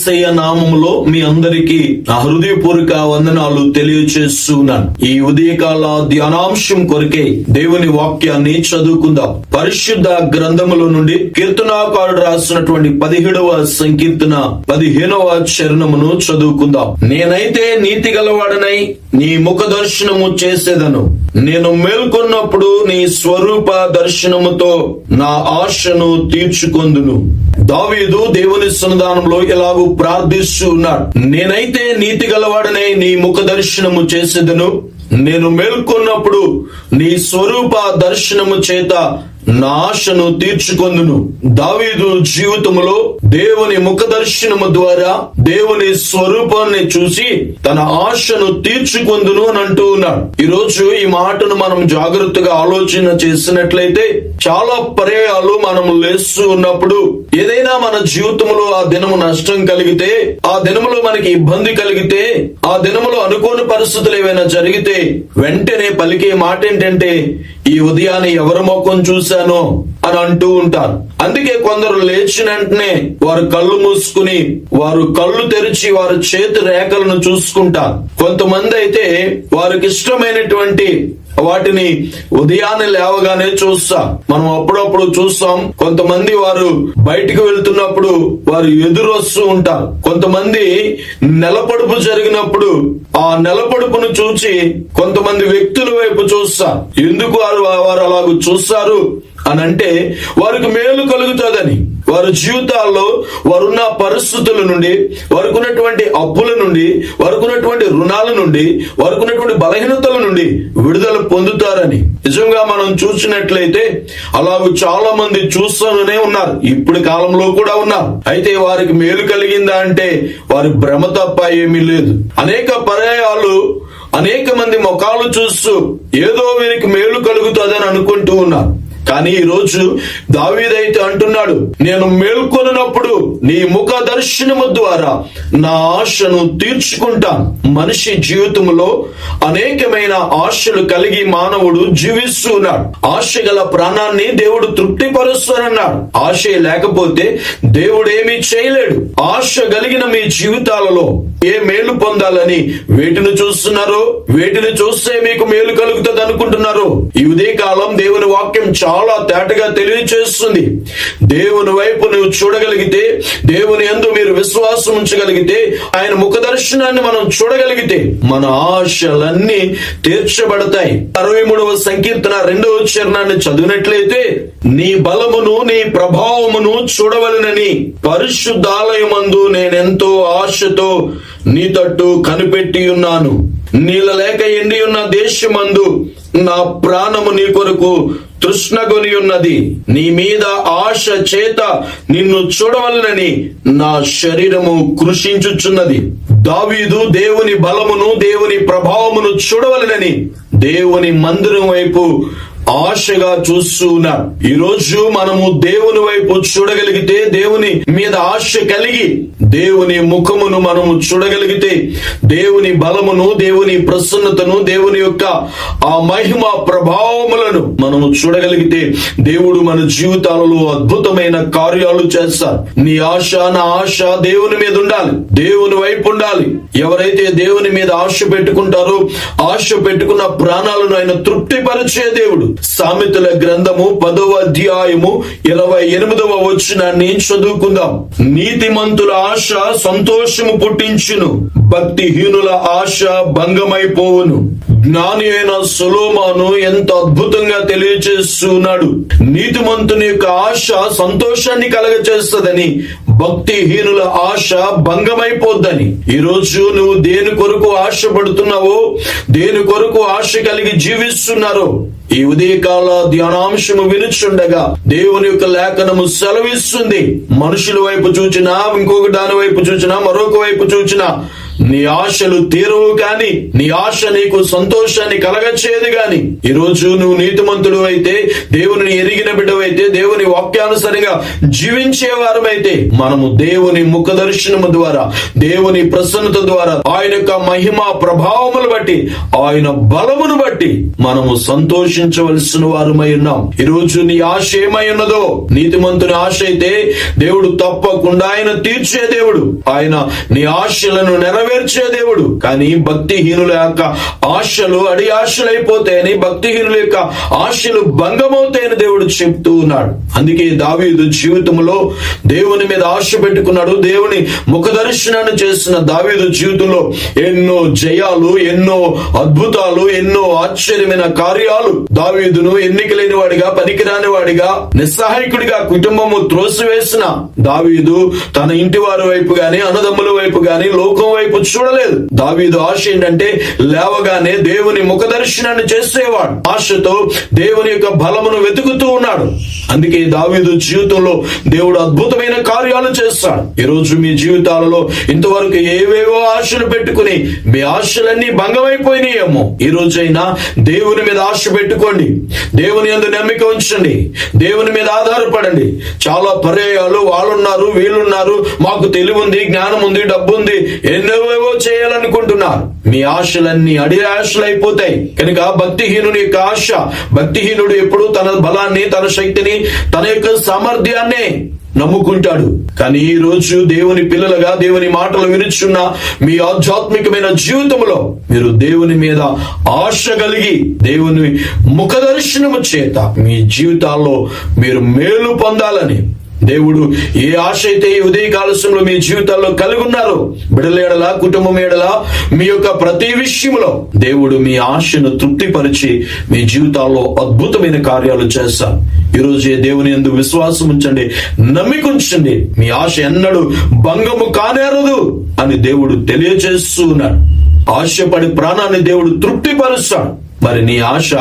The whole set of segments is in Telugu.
ఏసయ్య నామములో మీ అందరికీ నా హృదయపూర్వక వందనాలు తెలియచేస్తున్నాను. ఈ ఉదయకాల ధ్యానాంశం కొరకే దేవుని వాక్యాన్ని చదువుకుందాం. పరిశుద్ధ గ్రంథముల నుండి కీర్తనాకారుడు రాసినటువంటి పదిహేడవ సంకీర్తన పదిహేనవ చరణమును చదువుకుందాం. నేనైతే నీతి గలవాడనై నీ ముఖ దర్శనము చేసేదను. నేను మేల్కొన్నప్పుడు నీ స్వరూప దర్శనముతో నా ఆశను తీర్చుకొందును. దావీదు దేవుని సన్నిధానంలో ఎలాగూ ప్రార్థిస్తూ ఉన్నాడు. నేనైతే నీతి గలవాడనే నీ ముఖ దర్శనము చేసేదను. నేను మేల్కొన్నప్పుడు నీ స్వరూప దర్శనము చేత నాశను తీర్చుకొందును. దావీదు జీవితములో దేవుని ముఖ దర్శనము ద్వారా దేవుని స్వరూపాన్ని చూసి తన ఆశను తీర్చుకొందును అని అంటూ ఉన్నాడు. ఈ రోజు ఈ మాటను మనం జాగ్రత్తగా ఆలోచన చేసినట్లయితే చాలా పర్యాయాలు మనం లేస్తూ ఉన్నప్పుడు ఏదైనా మన జీవితంలో ఆ దినము నష్టం కలిగితే ఆ దినములో మనకి ఇబ్బంది కలిగితే ఆ దినములో అనుకోని పరిస్థితులు ఏవైనా జరిగితే వెంటనే పలికే మాట ఏంటంటే ఈ ఉదయాన్ని ఎవరి ముఖం చూశాను అని అంటూ ఉంటారు. అందుకే కొందరు లేచిన వెంటనే వారు కళ్ళు మూసుకుని వారు కళ్ళు తెరిచి వారి చేతి రేఖలను చూసుకుంటారు. కొంతమంది అయితే వారికి ఇష్టమైనటువంటి వాటిని ఉదయాన్నే లేవగానే చూస్తాం మనం అప్పుడప్పుడు చూస్తాం. కొంతమంది వారు బయటికి వెళ్తున్నప్పుడు వారు ఎదురొస్తూ ఉంటారు. కొంతమంది నెలపడుపు జరిగినప్పుడు ఆ నెలపడుపును చూచి కొంతమంది వ్యక్తుల వైపు చూస్తారు. ఎందుకు వారు వారు అలాగ చూస్తారు? అని అంటే వారికి మేలు కలుగుతుందని. వారి జీవితాల్లో వారున్న పరిస్థితుల నుండి వారికి ఉన్నటువంటి అప్పుల నుండి వారికి ఉన్నటువంటి రుణాల నుండి వారికి ఉన్నటువంటి బలహీనతల నుండి విడుదల పొందుతారని. నిజంగా మనం చూసినట్లయితే అలా చాలా మంది చూస్తూనే ఉన్నారు. ఇప్పుడు కాలంలో కూడా ఉన్నారు. అయితే వారికి మేలు కలిగిందా అంటే వారి భ్రమ తప్ప ఏమీ లేదు. అనేక పర్యాయాలు అనేక మంది ముఖాలు చూస్తూ ఏదో వీరికి మేలు కలుగుతుందని అనుకుంటూ ఉన్నారు. కానీ ఈ రోజు దావీదైతే అంటున్నాడు నేను మేల్కొనినప్పుడు నీ ముఖ దర్శనము ద్వారా నా ఆశను తీర్చుకుంటాను మనిషి జీవితంలో అనేకమైన ఆశలు కలిగి మానవుడు జీవిస్తూ ఉన్నాడు. ఆశ గల ప్రాణాన్ని దేవుడు తృప్తిపరుస్తానన్నాడు. ఆశ లేకపోతే దేవుడు ఏమీ చేయలేడు. ఆశ కలిగిన మీ జీవితాలలో ఏ మేలు పొందాలని వేటిని చూస్తున్నారో వేటిని చూస్తే మీకు మేలు కలుగుతుంది అనుకుంటున్నారు ఈ ఉదయ కాలం దేవుని వాక్యం చాలా తేటగా తెలియచేస్తుంది. దేవుని వైపు నువ్వు చూడగలిగితే దేవుని ఎందు మీరు విశ్వాసం ఉంచగలిగితే ఆయన ముఖ దర్శనాన్ని మనం చూడగలిగితే మన ఆశలన్నీ తీర్చబడతాయి. అరవై మూడవ సంకీర్తన రెండవ చరణాన్ని చదివినట్లయితే నీ బలమును నీ ప్రభావమును చూడవలనని పరిశుద్ధాలయమందు నేనెంతో ఆశతో నీ తట్టు కనిపెట్టి ఉన్నాను. నీళ్ళ లేక ఎండి ఉన్న దేశమందు నా ప్రాణము నీ కొరకు తృష్ణగొని ఉన్నది. నీ మీద ఆశ చేత నిన్ను చూడవలనని నా శరీరము కృషించుచున్నది. దావీదు దేవుని బలమును దేవుని ప్రభావమును చూడవలనని దేవుని మందిరం వైపు ఆశగా చూస్తున్న. ఈరోజు ఈ రోజు మనము దేవుని వైపు చూడగలిగితే దేవుని మీద ఆశ కలిగి దేవుని ముఖమును మనము చూడగలిగితే దేవుని బలమును దేవుని ప్రసన్నతను దేవుని యొక్క ఆ మహిమ ప్రభావములను మనము చూడగలిగితే దేవుడు మన జీవితాలలో అద్భుతమైన కార్యాలు చేస్తారు. నీ ఆశ నా ఆశ దేవుని మీద ఉండాలి. దేవుని వైపు ఉండాలి. ఎవరైతే దేవుని మీద ఆశ పెట్టుకుంటారో ఆశ పెట్టుకున్న ప్రాణాలను ఆయన తృప్తిపరిచే దేవుడు. సామెతల గ్రంథము పదవ అధ్యాయము ఇరవై ఎనిమిదవ వచ్చినాన్ని చదువుకుందాం. నీతిమంతుల ఆశ సంతోషము పుట్టించును. భక్తిహీనుల ఆశ భంగమైపోవును. జ్ఞాని అయిన సులోమాను ఎంత అద్భుతంగా తెలియచేస్తున్నాడు. నీతిమంతుని యొక్క ఆశ సంతోషాన్ని కలగచేస్తుందని భక్తిహీనుల ఆశ భంగమైపోద్దని. ఈ రోజు నువ్వు దేని కొరకు ఆశపడుతున్నావో దేని కొరకు ఆశ కలిగి జీవిస్తున్నారో ఈ ఉదయకాల ధ్యానాంశము వినుచుండగా దేవుని యొక్క లేఖనము సెలవిస్తుంది. మనుషుల వైపు చూచినా ఇంకొక దాని వైపు చూచినా మరొక వైపు చూచినా నీ ఆశలు తీరవు గాని నీ ఆశ నీకు సంతోషాన్ని కలగచ్చేది గాని ఈ రోజు నువ్వు నీతిమంతుడు అయితే దేవుని ఎరిగిన బిడ్డవైతే దేవుని వాక్యానుసరిగా జీవించే వారమైతే మనము దేవుని ముఖ దర్శనము ద్వారా దేవుని ప్రసన్నత ద్వారా ఆయన యొక్క మహిమ ప్రభావములు బట్టి ఆయన బలమును బట్టి మనము సంతోషించవలసిన వారమై ఉన్నాం. ఈ రోజు నీ ఆశ ఏమై ఉన్నదో నీతిమంతుని ఆశ అయితే దేవుడు తప్పకుండా ఆయన తీర్చే దేవుడు. ఆయన నీ ఆశలను నెరవేర్చే నెరవేర్చే దేవుడు. కానీ భక్తిహీనుల యొక్క ఆశలు అడి ఆశలైపోతాయని భక్తిహీనుల యొక్క ఆశలు భంగమవుతాయని దేవుడు చెప్తూ ఉన్నాడు. అందుకే దావీదు జీవితంలో దేవుని మీద ఆశ పెట్టుకున్నాడు. దేవుని ముఖ దర్శనాన్ని చేసిన దావీదు జీవితంలో ఎన్నో జయాలు ఎన్నో అద్భుతాలు ఎన్నో ఆశ్చర్యమైన కార్యాలు దావీదును ఎన్నికలేని వాడిగా పనికిరాని వాడిగా నిస్సహాయకుడిగా కుటుంబము త్రోసివేసిన దావీదు తన ఇంటి వారి వైపు గాని అన్నదమ్ముల వైపు గాని లోకం వైపు చూడలేదు. దావీదు ఆశ ఏంటంటే లేవగానే దేవుని ముఖ దర్శనాన్ని చేసేవాడు. ఆశతో దేవుని యొక్క బలమును వెతుకుతూ ఉన్నాడు. అందుకే దావీదు జీవితంలో దేవుడు అద్భుతమైన కార్యాలు చేస్తాడు. ఈ రోజు మీ జీవితాలలో ఇంతవరకు ఏవేవో ఆశలు పెట్టుకుని మీ ఆశలన్నీ భంగమైపోయినాయేమో. ఈ రోజైనా దేవుని మీద ఆశ పెట్టుకోండి. దేవుని యందు నమ్మిక ఉంచండి. దేవుని మీద ఆధారపడండి. చాలా పర్యాయాలు వాళ్ళున్నారు వీళ్ళున్నారు. మాకు తెలివి ఉంది జ్ఞానం ఉంది డబ్బు ఉంది ఏవేవో చేయాలనుకుంటున్నారు మీ ఆశలన్నీ అడి ఆశలు అయిపోతాయి. కనుక భక్తిహీనుని యొక్క ఆశ భక్తిహీనుడు ఎప్పుడు తన బలాన్ని తన శక్తిని తన యొక్క సామర్థ్యాన్నే నమ్ముకుంటాడు. కానీ ఈ రోజు దేవుని పిల్లలుగా దేవుని మాటలు వినుచున్న మీ ఆధ్యాత్మికమైన జీవితంలో మీరు దేవుని మీద ఆశ కలిగి దేవుని ముఖ దర్శనము చేత మీ జీవితాల్లో మీరు మేలు పొందాలని దేవుడు ఏ ఆశ అయితే ఈ ఉదయ కాలుష్యంలో మీ జీవితాల్లో కలిగి ఉన్నారు బిడల కుటుంబం ఏడల మీ యొక్క ప్రతి విషయంలో దేవుడు మీ ఆశను తృప్తిపరిచి మీ జీవితాల్లో అద్భుతమైన కార్యాలు చేస్తారు ఈరోజు దేవుని ఎందుకు విశ్వాసం ఉంచండి నమ్మిక ఉంచండి మీ ఆశ ఎన్నడూ భంగము కానేరదు అని దేవుడు తెలియజేస్తూ ఉన్నాడు. ఆశపడి ప్రాణాన్ని దేవుడు తృప్తిపరుస్తాడు. మరి నీ ఆశ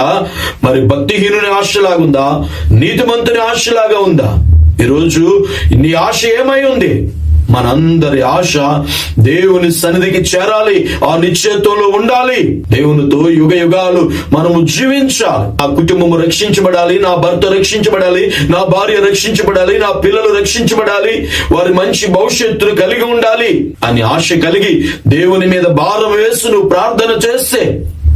మరి భక్తిహీనుని ఆశలాగుందా? నీతిమంతుని ఆశలాగా ఉందా? ఈరోజు నీ ఆశ ఏమై ఉంది? మనందరి ఆశ దేవుని సన్నిధికి చేరాలి ఆ నిశ్చయత్వంలో ఉండాలి. దేవునితో యుగ యుగాలు మనము జీవించాలి. నా కుటుంబము రక్షించబడాలి నా భర్త రక్షించబడాలి నా భార్య రక్షించబడాలి నా పిల్లలు రక్షించబడాలి వారి మంచి భవిష్యత్తును కలిగి ఉండాలి అని ఆశ కలిగి దేవుని మీద భారం వేసి నువ్వు ప్రార్థన చేస్తే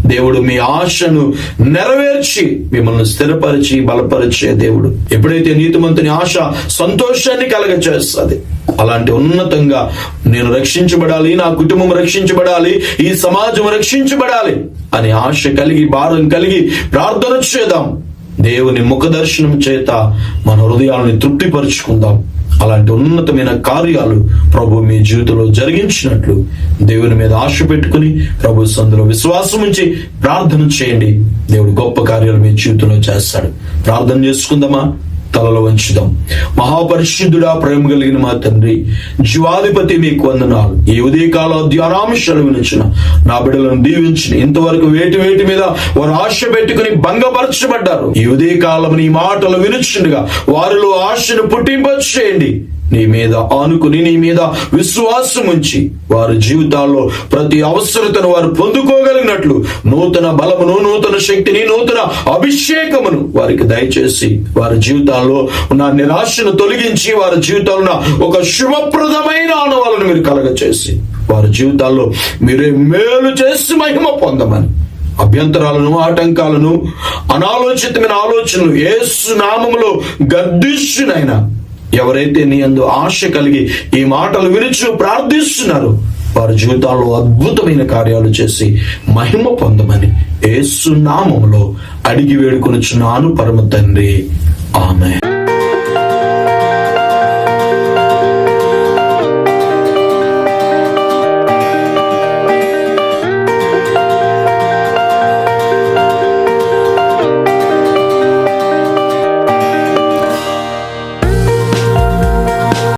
దేవుడు మీ ఆశను నెరవేర్చి మిమ్మల్ని స్థిరపరిచి బలపరిచే దేవుడు. ఎప్పుడైతే నీతిమంతుని ఆశ సంతోషాన్ని కలగచేస్తుంది అలాంటి ఉన్నతంగా నేను రక్షించబడాలి నా కుటుంబం రక్షించబడాలి ఈ సమాజం రక్షించబడాలి అని ఆశ కలిగి భారం కలిగి ప్రార్థన చేద్దాం. దేవుని ముఖ దర్శనం చేత మన హృదయాలను తృప్తిపరుచుకుందాం. అలాంటి ఉన్నతమైన కార్యాలు ప్రభు మీ జీవితంలో జరిగించినట్లు దేవుని మీద ఆశ పెట్టుకుని ప్రభు సందులో విశ్వాసం ఉంచి ప్రార్థన చేయండి. దేవుడు గొప్ప కార్యాలు మీ జీవితంలో చేస్తాడు. ప్రార్థన చేసుకుందామా? తలలో వంచుదాం. మహాపరిశుద్ధుడా ప్రేమ కలిగిన మా తండ్రి జీవాధిపతి మీకు వందనాలు. ఈ ఉదయకాల ధ్యానాంశాలు వినిచిన నా బిడ్డలను దీవించిన. ఇంతవరకు వేటి వేటి మీద వారు ఆశ పెట్టుకుని భంగపరచబడ్డారు. ఈ ఉదయకాలం నీ మాటలు వినుచుండగా వారిలో ఆశను పుట్టింపచేయండి. నీ మీద ఆనుకుని నీ మీద విశ్వాసం ఉంచి వారి జీవితాల్లో ప్రతి అవసరతను వారు పొందుకోగలిగినట్లు నూతన బలమును నూతన శక్తిని నూతన అభిషేకమును వారికి దయచేసి వారి జీవితాల్లో ఉన్న నిరాశను తొలగించి వారి జీవితాల్లో ఒక శుభప్రదమైన ఆనవాలను మీరు కలగచేసి వారి జీవితాల్లో మీరే మేలు చేసి మహిమ పొందమని అభ్యంతరాలను ఆటంకాలను అనాలోచితమైన ఆలోచనలు ఏసు నామములో గద్దిష్యునైనా ఎవరైతే నీ అందు ఆశ కలిగి ఈ మాటలు వినుచు ప్రార్థిస్తున్నారు వారి జీవితాల్లో అద్భుతమైన కార్యాలు చేసి మహిమ పొందమని ఏసునామంలో అడిగి వేడుకొనిచున్నాను పరమ తండ్రి. ఆమె